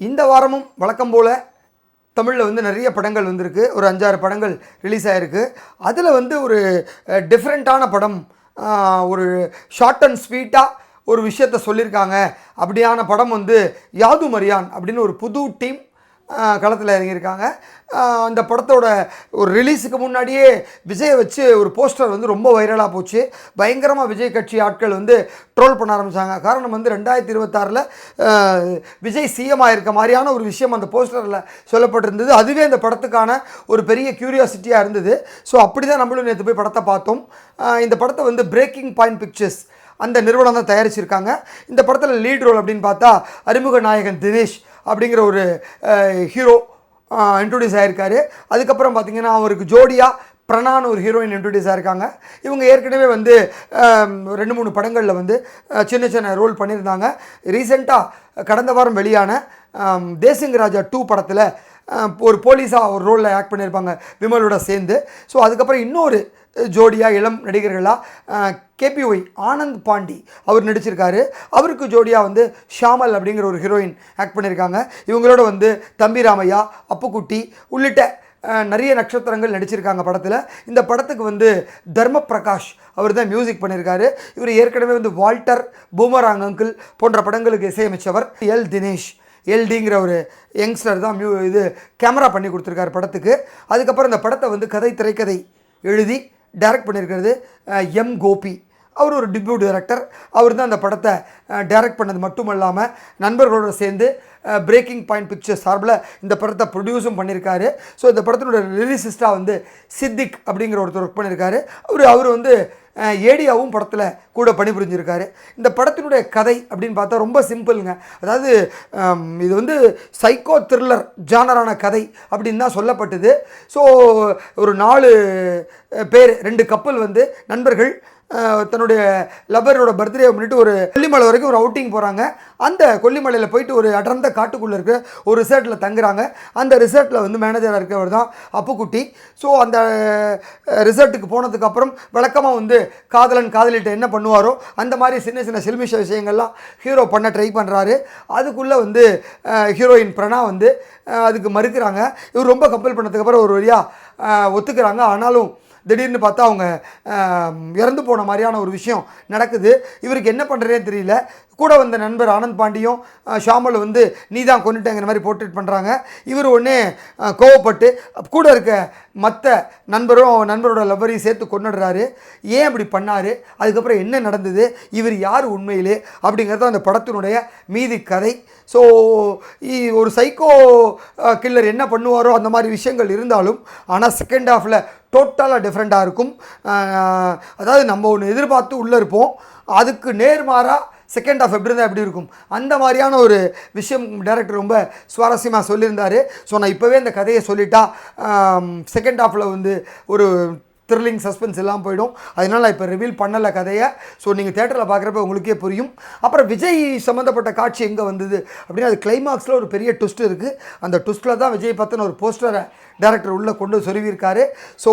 இந்த வாரமும் வழக்கம் போல் தமிழில் வந்து நிறைய படங்கள் வந்திருக்கு. ஒரு அஞ்சாறு படங்கள் ரிலீஸ் ஆகிருக்கு அதில் வந்து ஒரு டிஃப்ரெண்ட்டான படம் ஒரு ஷார்ட் அண்ட் ஸ்வீட்டாக ஒரு விஷயத்த சொல்லியிருக்காங்க அப்படியான படம் வந்து யாது மரியான் அப்படின்னு ஒரு புது டீம் களத்தில் இறங்கியிருக்காங்க. அந்த படத்தோட ஒரு ரிலீஸுக்கு முன்னாடியே விஜயை வச்சு ஒரு போஸ்டர் வந்து ரொம்ப வைரலாக போச்சு. பயங்கரமாக விஜய் கட்சி ஆட்கள் வந்து ட்ரோல் பண்ண ஆரம்பித்தாங்க காரணம் வந்து ரெண்டாயிரத்தி இருபத்தாறில் விஜய் சிஎம் ஆயிருக்க மாதிரியான ஒரு விஷயம் அந்த போஸ்டரில் சொல்லப்பட்டிருந்தது. அதுவே அந்த படத்துக்கான ஒரு பெரிய க்யூரியாசிட்டியாக இருந்தது. ஸோ அப்படி தான் நம்மளும் நேற்று போய் படத்தை பார்த்தோம். இந்த படத்தை வந்து பிரேக்கிங் பாயிண்ட் பிக்சர்ஸ் அந்த நிறுவனம் தான் தயாரிச்சிருக்காங்க. இந்த படத்தில் லீட் ரோல் அப்படின்னு பார்த்தா அறிமுக நாயகன் தினேஷ். அப்படிங்கிற ஒரு ஹீரோ இன்ட்ரொடியூஸ் ஆகிருக்காரு அதுக்கப்புறம் பார்த்தீங்கன்னா அவருக்கு ஜோடியாக பிரணான்னு ஒரு ஹீரோயின் இன்ட்ரடியூஸ் ஆயிருக்காங்க. இவங்க ஏற்கனவே வந்து ரெண்டு மூணு படங்களில் வந்து சின்ன சின்ன ரோல் பண்ணியிருந்தாங்க. ரீசெண்டாக கடந்த வாரம் வெளியான தேசிங்க ராஜா டூ படத்தில் ஒரு போலீஸாக ஒரு ரோலில் ஆக்ட் பண்ணியிருப்பாங்க விமலோட சேர்ந்து. ஸோ அதுக்கப்புறம் இன்னொரு ஜோடியாக இளம் நடிகர்களாக கேபிஒய் ஆனந்த் பாண்டி அவர் நடிச்சிருக்காரு. அவருக்கு ஜோடியாக வந்து ஷாமல் அப்படிங்கிற ஒரு ஹீரோயின் ஆக்ட் பண்ணியிருக்காங்க இவங்களோட வந்து தம்பி ராமையா அப்புக்குட்டி உள்ளிட்ட நிறைய நட்சத்திரங்கள் நடிச்சிருக்காங்க படத்தில். இந்த படத்துக்கு வந்து தர்ம பிரகாஷ் அவர் தான் மியூசிக் பண்ணியிருக்காரு இவர் ஏற்கனவே வந்து வால்டர் பூமராங் அங்கிள் போன்ற படங்களுக்கு இசையமைச்சவர் எல் தினேஷ். எல்டிங்கிற ஒரு யங்ஸ்டர் தான் மியூ இது கேமரா பண்ணி கொடுத்துருக்காரு படத்துக்கு. அதுக்கப்புறம் இந்த படத்தை வந்து கதை திரைக்கதை எழுதி டைரக்ட் பண்ணியிருக்கிறது எம் கோபி. அவர் ஒரு டிபியூட் டைரக்டர் அவர் தான் அந்த படத்தை டைரக்ட் பண்ணது மட்டும் இல்லாமல் நண்பர்களோடு சேர்ந்து பிரேக்கிங் பாயிண்ட் பிக்சர்ஸ் சார்பில் இந்த படத்தை ப்ரொடியூஸும் பண்ணியிருக்காரு. ஸோ இந்த படத்தினுடைய ரிலீசிஸ்டாக வந்து சித்திக் அப்படிங்கிற ஒருத்தர் ஒர்க் பண்ணியிருக்காரு. அவர் அவர் வந்து ஏடியாவும் படத்தில் கூட பணிபுரிஞ்சிருக்காரு. இந்த படத்தினுடைய கதை அப்படின்னு பார்த்தா ரொம்ப சிம்பிளுங்க. அதாவது இது வந்து சைக்கோ த்ரில்லர் ஜானரான கதை அப்படின்னு தான் சொல்லப்பட்டது. ஸோ ஒரு நாலு பேர் ரெண்டு கப்பல் வந்து நண்பர்கள் தன்னுடைய லவ்வரோட பர்த்டே முன்னிட்டு ஒரு கொல்லிமலை வரைக்கும் ஒரு அவுட்டிங் போகிறாங்க அந்த கொல்லிமலையில் போயிட்டு ஒரு அடர்ந்த காட்டுக்குள்ளே இருக்க ஒரு ரிசார்ட்டில் தங்குறாங்க. அந்த ரிசார்ட்டில் வந்து மேனேஜராக இருக்கிறவர் தான் அப்புக்குட்டி. ஸோ அந்த ரிசார்ட்டுக்கு போனதுக்கப்புறம் வழக்கமாக வந்து காதலன் காதலிட்ட என்ன பண்ணுவாரோ அந்த மாதிரி சின்ன சின்ன சில்மிஷ விஷயங்கள்லாம் ஹீரோ பண்ண ட்ரை பண்ணுறாரு அதுக்குள்ளே வந்து ஹீரோயின் பிரணா வந்து அதுக்கு மறுக்கிறாங்க. இவர் ரொம்ப கம்பல் பண்ணதுக்கப்புறம் ஒரு வழியாக ஒத்துக்கிறாங்க. ஆனாலும் திடீர்னு பார்த்தா அவங்க இறந்து போன மாதிரியான ஒரு விஷயம் நடக்குது. இவருக்கு என்ன பண்ணுறதே தெரியல. கூட வந்த நண்பர் ஆனந்த் பாண்டியும் ஷாமல் வந்து நீ தான் கொண்டுட்டேங்கிற மாதிரி போர்ட்ரேட் பண்ணுறாங்க இவர் ஒன்று கோவப்பட்டு கூட இருக்க மற்ற நண்பரும் நண்பரோட லவ்வரையும் சேர்த்து கொண்டுடுறாரு. ஏன் அப்படி பண்ணார்? அதுக்கப்புறம் என்ன நடந்தது? இவர் யார் உண்மையிலே? அப்படிங்கிறது அந்த படத்தினுடைய மீதி கதை. ஸோ ஒரு சைக்கோ கில்லர் என்ன பண்ணுவாரோ அந்த மாதிரி விஷயங்கள் இருந்தாலும் ஆனால் செகண்ட் ஹாஃபில் டோட்டலாக டிஃப்ரெண்ட்டாக இருக்கும். அதாவது நம்ம ஒன்று எதிர்பார்த்து உள்ளே இருப்போம். அதுக்கு நேர்மாறாக செகண்ட் ஆஃப் எப்படி இருந்தால் எப்படி இருக்கும்? அந்த மாதிரியான ஒரு விஷயம் டேரக்டர் ரொம்ப சுவாரஸ்யமாக சொல்லியிருந்தார். ஸோ நான் இப்போவே இந்த கதையை சொல்லிட்டா செகண்ட் ஆஃபில் வந்து ஒரு த்ரில்லிங் சஸ்பென்ஸ் எல்லாம் போயிடும். அதனால் நான் இப்போ ரிவீல் பண்ணலை கதையை. ஸோ நீங்கள் தேட்டரில் பார்க்குறப்ப உங்களுக்கே புரியும். அப்புறம் விஜய் சம்மந்தப்பட்ட காட்சி எங்கே வந்தது? அப்படின்னா அது கிளைமாக்ஸில் ஒரு பெரிய ட்விஸ்ட் இருக்குது அந்த ட்விஸ்ட்டில் தான் விஜய் பற்றின ஒரு போஸ்டரை டேரக்டர் உள்ளே கொண்டு சொருவியிருக்காரு ஸோ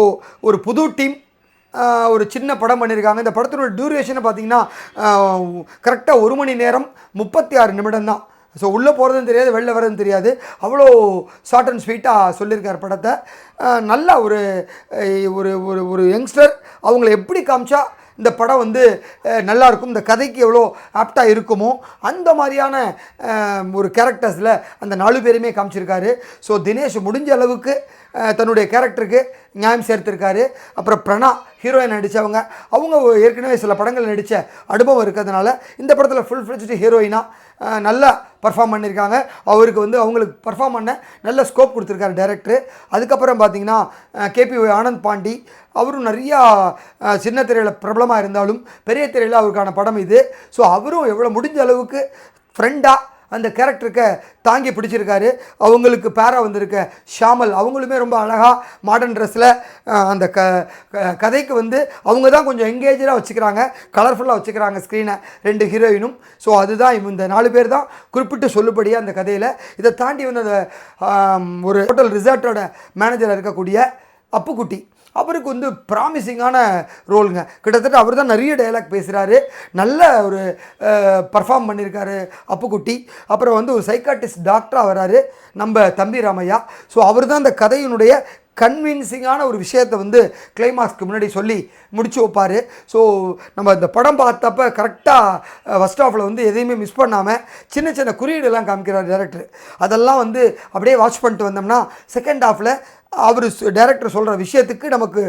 ஒரு புது டீம் ஒரு சின்ன படம் பண்ணியிருக்காங்க இந்த படத்தினோட டியூரேஷனை பார்த்தீங்கன்னா கரெக்டாக ஒரு மணி நேரம் முப்பத்தி ஆறு நிமிடம் தான். ஸோ உள்ளே போகிறதும் தெரியாது வெளில வரதுன்னு தெரியாது. அவ்வளோ ஷார்ட் அண்ட் ஸ்வீட்டாக சொல்லியிருக்கார் படத்தை. நல்ல ஒரு ஒரு ஒரு ஒரு யங்ஸ்டர் அவங்கள எப்படி காமிச்சா இந்த படம் வந்து நல்லாயிருக்கும் நல்லா இருக்கும் இந்த கதைக்கு எவ்வளோ ஆப்டாக இருக்குமோ அந்த மாதிரியான ஒரு கேரக்டர்ஸில் அந்த நாலு பேருமே காமிச்சிருக்காரு. ஸோ தினேஷ் முடிஞ்ச அளவுக்கு தன்னுடைய கேரக்டருக்கு நியாயம் சேர்த்துருக்காரு. அப்புறம் பிரணா ஹீரோயின் நடித்தவங்க அவங்க. ஏற்கனவே சில படங்கள் நடித்த அனுபவம் இருக்கிறதுனால இந்த படத்தில் ஃபுல் ஃப்ளெஜ்டு ஹீரோயினாக நல்லா பர்ஃபார்ம் பண்ணியிருக்காங்க. அவருக்கு வந்து அவங்களுக்கு பர்ஃபார்ம் பண்ண நல்ல ஸ்கோப் கொடுத்துருக்காரு டேரக்டர் அதுக்கப்புறம் பார்த்தீங்கன்னா கேபி ஆனந்த் பாண்டி. அவரும் நிறையா சின்ன திரையில் பிரபலமாக இருந்தாலும் பெரிய திரையில் அவருக்கான படம் இது. ஸோ அவரும் எவ்வளோ முடிஞ்ச அளவுக்கு ஃப்ரெண்டாக அந்த கேரக்டருக்கு தாங்கி பிடிச்சிருக்காரு. அவங்களுக்கு பேரா வந்திருக்க ஷாமல் அவங்களுமே ரொம்ப அழகாக மாடர்ன் ட்ரெஸ்ஸில் அந்த க க- கதைக்கு வந்து அவங்க தான் கொஞ்சம் எங்கேஜராக வச்சுக்கிறாங்க. கலர்ஃபுல்லாக வச்சுக்கிறாங்க ஸ்க்ரீனை ரெண்டு ஹீரோயினும் ஸோ அதுதான் இந்த நாலு பேர் தான் குறிப்பிட்டு சொல்லுபடியாக அந்த கதையில். இதை தாண்டி வந்து அந்த ஒரு ஹோட்டல் ரிசார்ட்டோட மேனேஜராக இருக்கக்கூடிய அப்புக்குட்டி. அவருக்கு வந்து ப்ராமிசிங்கான ரோலுங்க. கிட்டத்தட்ட அவர் தான் நிறைய டைலாக் பேசுகிறாரு நல்ல ஒரு பர்ஃபார்ம் பண்ணியிருக்காரு அப்புக்குட்டி. அப்புறம் வந்து ஒரு சைக்காட்டிஸ்ட் டாக்டராக வராரு. நம்ம தம்பி ராமையா. ஸோ அவர் தான் அந்த கதையினுடைய கன்வின்சிங்கான ஒரு விஷயத்தை வந்து கிளைமாக்ஸ்க்கு முன்னாடி சொல்லி முடிச்சு வைப்பார். ஸோ நம்ம இந்த படம் பார்த்தப்ப கரெக்டாக ஃபஸ்ட் ஆஃபில் வந்து எதையுமே மிஸ் பண்ணாமல் சின்ன சின்ன குறியீடெல்லாம் காமிக்கிறார் டேரக்டர் அதெல்லாம் வந்து அப்படியே வாட்ச் பண்ணிட்டு வந்தோம்னா செகண்ட் ஆஃபில் அவர் டேரக்டர் சொல்கிற விஷயத்துக்கு நமக்கு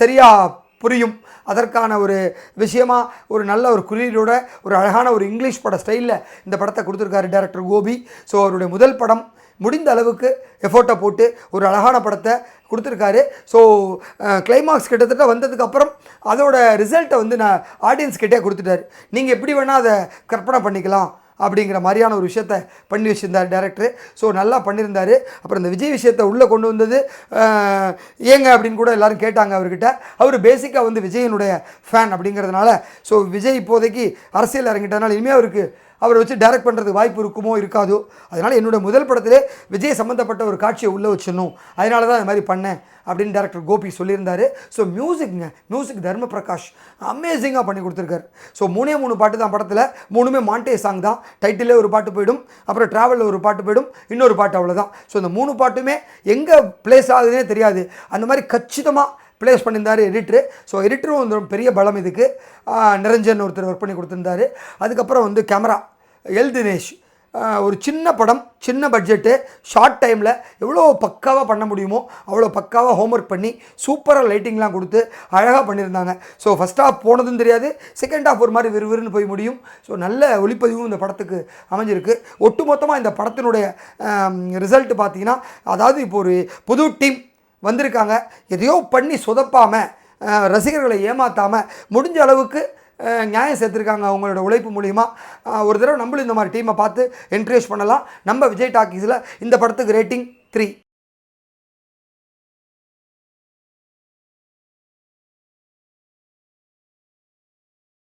சரியாக புரியும். அதற்கான ஒரு விஷயமா ஒரு நல்ல ஒரு குறியீடோட ஒரு அழகான ஒரு இங்கிலீஷ் பட ஸ்டைலில் இந்த படத்தை கொடுத்துருக்காரு டேரக்டர் கோபி. ஸோ அவருடைய முதல் படம் முடிந்த அளவுக்கு எஃபோர்ட்டை போட்டு ஒரு அழகான படத்தை கொடுத்துருக்காரு. ஸோ கிளைமாக்ஸ் கிட்டத்தட்ட வந்ததுக்கப்புறம் அதோட ரிசல்ட்டை வந்து நான் ஆடியன்ஸ் கிட்டே கொடுத்துட்டாரு. நீங்கள் எப்படி வேணால் அதை கற்பனை பண்ணிக்கலாம் அப்படிங்கிற மாதிரியான ஒரு விஷயத்த பண்ணி வச்சுருந்தார் டேரக்டர் ஸோ நல்லா பண்ணியிருந்தார். அப்புறம் இந்த விஜய் விஷயத்தை உள்ளே கொண்டு வந்தது ஏங்க அப்படின்னு கூட எல்லோரும் கேட்டாங்க அவர்கிட்ட. அவர் பேசிக்காக வந்து விஜயனுடைய ஃபேன் அப்படிங்கிறதுனால ஸோ விஜய் இப்போதைக்கு அரசியல் இறங்கிட்டதுனால இனிமேல் அவருக்கு அவரை வச்சு டைரக்ட் பண்ணுறதுக்கு வாய்ப்பு இருக்குமோ இருக்காதோ அதனால் என்னோட முதல் படத்திலே விஜய் சம்மந்தப்பட்ட ஒரு காட்சியை உள்ளே வச்சிடணும். அதனால தான் அது மாதிரி பண்ணேன் அப்படின்னு டேரக்டர் கோபி சொல்லியிருந்தார். ஸோ மியூசிக்ங்க மியூசிக் தர்ம பிரகாஷ் அமேசிங்காக பண்ணி கொடுத்துருக்காரு. ஸோ மூணே மூணு பாட்டு தான் படத்தில். மூணுமே மாண்டே சாங் தான். டைட்டிலே ஒரு பாட்டு போயிடும். அப்புறம் ட்ராவலில் ஒரு பாட்டு போயிடும். இன்னொரு பாட்டு அவ்வளோதான் ஸோ இந்த மூணு பாட்டுமே எங்கே ப்ளேஸ் ஆகுதுன்னே தெரியாது. அந்த மாதிரி கச்சிதமாக ப்ளேஸ் பண்ணியிருந்தார் எடிட்ரு ஸோ எடிட்டரும் வந்து ஒரு பெரிய பலம் இதுக்கு. நிரஞ்சன் ஒருத்தர் ஒர்க் பண்ணி கொடுத்துருந்தாரு. அதுக்கப்புறம் வந்து கேமரா எல் தினேஷ். ஒரு சின்ன படம் சின்ன பட்ஜெட்டு ஷார்ட் டைமில் எவ்வளோ பக்காவாக பண்ண முடியுமோ அவ்வளோ பக்காவாக ஹோம்ஒர்க் பண்ணி சூப்பராக லைட்டிங்லாம் கொடுத்து அழகாக பண்ணியிருந்தாங்க. ஸோ ஃபஸ்ட் ஹாஃப் போனதும் தெரியாது செகண்ட் ஹாஃப் ஒரு மாதிரி விறுவிறுன்னு போய் முடியும். ஸோ நல்ல ஒளிப்பதிவும் இந்த படத்துக்கு அமைஞ்சிருக்கு. ஒட்டுமொத்தமாக இந்த படத்தினுடைய ரிசல்ட் பார்த்தீங்கன்னா அதாவது இப்போ ஒரு புது டீம் வந்திருக்காங்க. எதையோ பண்ணி சொதப்பாமல் ரசிகர்களை ஏமாற்றாமல் முடிஞ்ச அளவுக்கு நியாயம் சேர்த்துருக்காங்க அவங்களோட உழைப்பு மூலிமா ஒரு தடவை நம்மளும் இந்த மாதிரி டீமை பார்த்து என்கரேஜ் பண்ணலாம். நம்ம விஜய் டாக்கீஸில் இந்த படத்துக்கு ரேட்டிங் த்ரீ